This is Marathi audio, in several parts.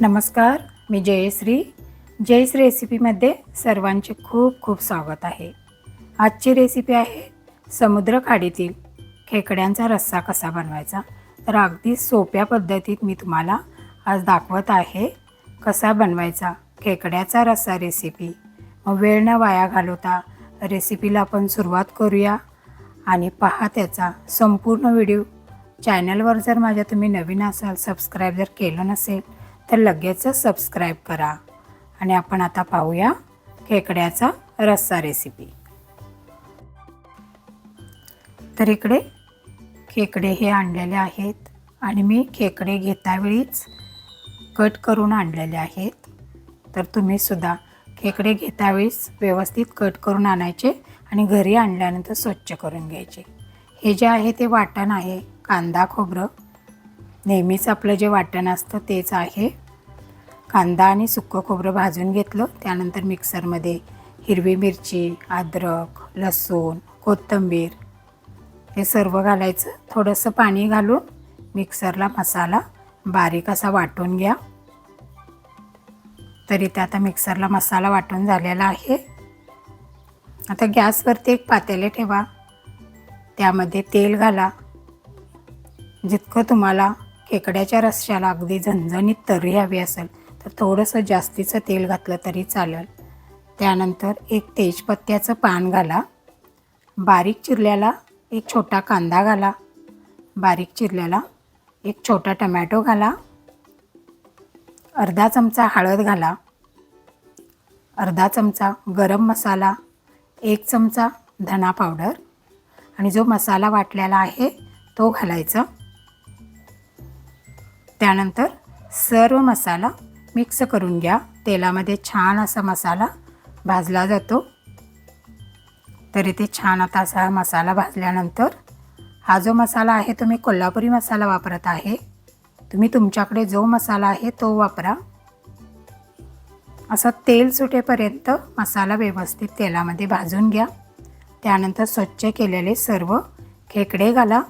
नमस्कार मी जयश्री. जयस रेसिपीमध्ये सर्वांचे खूप खूप स्वागत आहे. आजची रेसिपी आहे समुद्र खाडीतील खेकड्यांचा रस्सा कसा बनवायचा? तर अगदी सोप्या पद्धतीत मी तुम्हाला आज दाखवत आहे कसा बनवायचा खेकड्याचा रस्सा रेसिपी. मग वेळ न वाया घालवता रेसिपीला आपण सुरुवात करूया आणि पहा त्याचा संपूर्ण व्हिडिओ. चॅनलवर जर माझ्या तुम्ही नवीन असाल सबस्क्राईब जर केलं नसेल तर लगेचच सबस्क्राईब करा. आणि आपण आता पाहूया खेकड्याचा रस्सा रेसिपी तर इकडे खेकडे हे आणलेले आहेत आणि मी खेकडे घेतावेळीच कट करून आणलेले आहेत. तर तुम्हीसुद्धा खेकडे घेतावेळीस व्यवस्थित कट करून आणायचे आणि घरी आणल्यानंतर स्वच्छ करून घ्यायचे. हे जे आहे ते वाटण आहे कांदा खोबरं. नेहमीच आपलं जे वाटण असतं तेच आहे. कांदा आणि सुक्कं खोबरं भाजून घेतलं. त्यानंतर मिक्सरमध्ये हिरवी मिरची अद्रक लसूण कोथिंबीर हे सर्व घालायचं. थोडंसं पाणी घालून मिक्सरला मसाला बारीक असा वाटून घ्या. तरी ते आता मिक्सरला मसाला वाटून झालेला आहे. आता गॅसवरती एक पातेले ठेवा. त्यामध्ये तेल घाला. जितकं तुम्हाला खेकड्याच्या रश्श्याला अगदी झणझणीत तर्री हवी असेल तर थोडंसं जास्तीचं तेल घातलं तरी चालेल. त्यानंतर एक तेजपत्त्याचं पान घाला. बारीक चिरल्याला एक छोटा कांदा घाला. बारीक चिरल्याला एक छोटा टमॅटो घाला. अर्धा चमचा हळद घाला. अर्धा चमचा गरम मसाला एक चमचा धना पावडर आणि जो मसाला वाटलेला आहे तो घालायचा. त्यानंतर सर्व मसाला मिक्स करून घ्या. तेलामध्ये छान असा मसाला भाजला जातो. तर इथे छान आता असा मसाला भाजल्यानंतर हा जो मसाला आहे तो मी कोल्हापुरी मसाला वापरत आहे. तुम्ही तुमच्याकडे जो मसाला आहे तो वापरा. असं तेल सुटेपर्यंत मसाला व्यवस्थित तेलामध्ये भाजून घ्या. त्यानंतर स्वच्छ केलेले सर्व खेकडे घाला.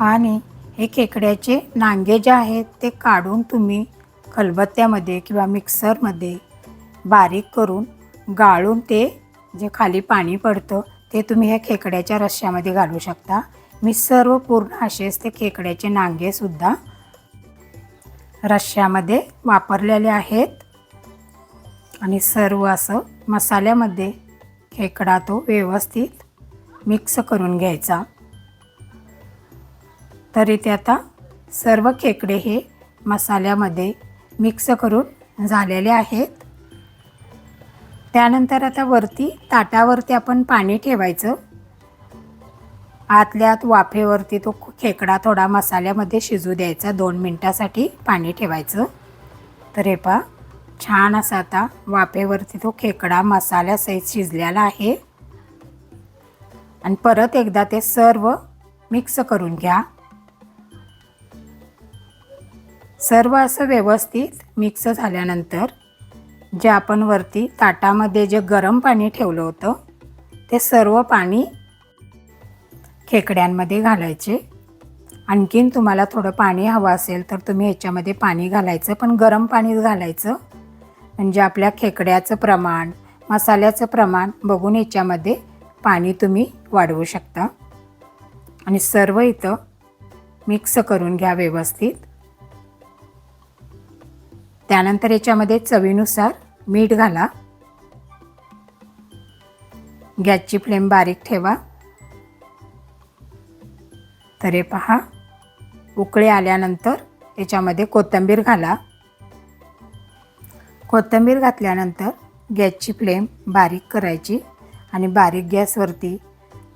आणि हे खेकड्याचे नांगे जे आहेत ते काढून तुम्ही खलबत्त्यामध्ये किंवा मिक्सरमध्ये बारीक करून गाळून ते जे खाली पाणी पडतं ते तुम्ही ह्या खेकड्याच्या रश्श्यामध्ये घालू शकता. मी सर्व पूर्ण असेच ते खेकड्याचे नांगेसुद्धा रश्श्यामध्ये वापरलेले आहेत. आणि सर्व असं मसाल्यामध्ये खेकडा तो व्यवस्थित मिक्स करून घ्यायचा. तरी ते आता सर्व खेकडे हे मसाल्यामध्ये मिक्स करून झालेले आहेत. त्यानंतर आता वरती ताटावरती आपण पाणी ठेवायचं. आतल्यात वाफेवरती तो खेकडा थोडा मसाल्यामध्ये शिजू द्यायचा दोन मिनटासाठी पाणी ठेवायचं. तर हे पा छान असा आता वाफेवरती तो खेकडा मसाल्यासहित शिजलेला आहे. आणि परत एकदा ते सर्व मिक्स करून घ्या. सर्व असं व्यवस्थित मिक्स झाल्यानंतर जे आपण वरती ताटामध्ये जे गरम पाणी ठेवलं होतं ते सर्व पाणी खेकड्यांमध्ये घालायचे. आणखीन तुम्हाला थोडं पाणी हवं असेल तर तुम्ही ह्याच्यामध्ये पाणी घालायचं पण गरम पाणीच घालायचं. म्हणजे आपल्या खेकड्याचं प्रमाण मसाल्याचं प्रमाण बघून याच्यामध्ये पाणी तुम्ही वाढवू शकता. आणि सर्व इथं मिक्स करून घ्या व्यवस्थित. त्यानंतर याच्यामध्ये चवीनुसार मीठ घाला. गॅसची फ्लेम बारीक ठेवा. तरे पहा उकळे आल्यानंतर याच्यामध्ये कोथिंबीर घाला. कोथिंबीर घातल्यानंतर गॅसची फ्लेम बारीक करायची आणि बारीक गॅसवरती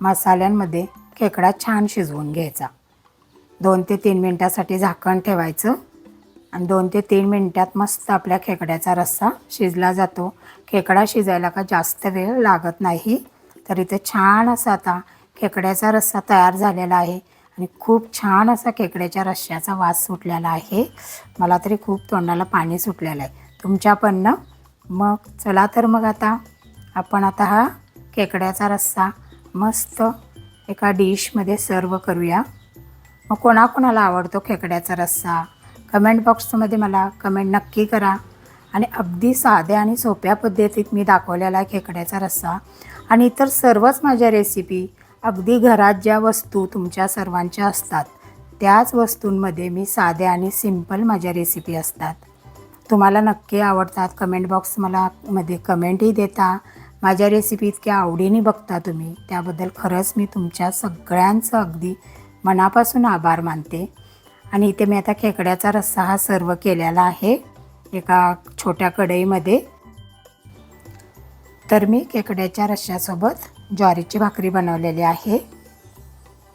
मसाल्यांमध्ये खेकडा छान शिजवून घ्यायचा. दोन ते तीन मिनटासाठी झाकण ठेवायचं. आणि दोन ते तीन मिनटात मस्त आपल्या खेकड्याचा रस्सा शिजला जातो. खेकडा शिजायला का जास्त वेळ लागत नाही. तर इथे छान असा आता खेकड्याचा रस्सा तयार झालेला आहे. आणि खूप छान असा खेकड्याच्या रश्श्याचा वास सुटलेला आहे. मला तरी खूप तोंडाला पाणी सुटलेलं आहे. तुमच्या पण ना? मग चला तर मग आता आपण आता हा खेकड्याचा रस्सा मस्त एका डिशमध्ये सर्व करूया. मग कोणाकोणाला आवडतो खेकड्याचा रस्सा? कमेंट बॉक्समध्ये मला कमेंट नक्की करा. आणि अगदी साध्या आणि सोप्या पद्धतीत मी दाखवलेला आहे खेकड्याचा रस्सा. आणि इतर सर्वच माझ्या रेसिपी अगदी घरात ज्या वस्तू तुमच्या सर्वांच्या असतात त्याच वस्तूंमध्ये मी साध्या आणि सिंपल माझ्या रेसिपी असतात. तुम्हाला नक्की आवडतात कमेंट बॉक्स मला मध्ये कमेंटही देता. माझ्या रेसिपी इतक्या आवडीने बघता तुम्ही त्याबद्दल खरंच मी तुमच्या सगळ्यांचं अगदी मनापासून आभार मानते. आणि इथे मी आता खेकड्याचा रस्सा हा सर्व केलेला आहे एका छोट्या कढईमध्ये. तर मी खेकड्याच्या रश्श्यासोबत ज्वारीची भाकरी बनवलेली आहे.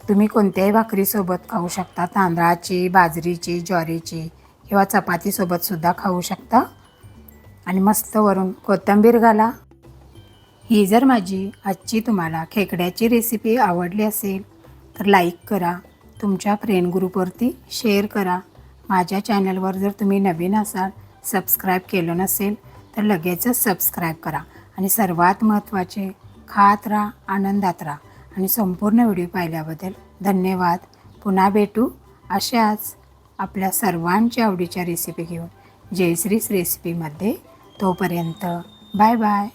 तुम्ही कोणत्याही भाकरीसोबत खाऊ शकता तांदळाची बाजरीची ज्वारीची किंवा चपातीसोबतसुद्धा खाऊ शकता. आणि मस्त वरून कोथिंबीर घाला. ही जर माझी आजची तुम्हाला खेकड्याची रेसिपी आवडली असेल तर लाईक करा. तुमच्या फ्रेंड ग्रुपवरती शेअर करा. माझ्या चॅनलवर जर तुम्ही नवीन असाल सबस्क्राईब केलं नसेल तर लगेचच सबस्क्राईब करा आणि सर्वात महत्त्वाचे खात राहा आनंदात राहा. आणि संपूर्ण व्हिडिओ पाहिल्याबद्दल धन्यवाद. पुन्हा भेटू अशाच आपल्या सर्वांच्या आवडीच्या रेसिपी घेऊन. जयश्रीस रेसिपीमध्ये तोपर्यंत बाय बाय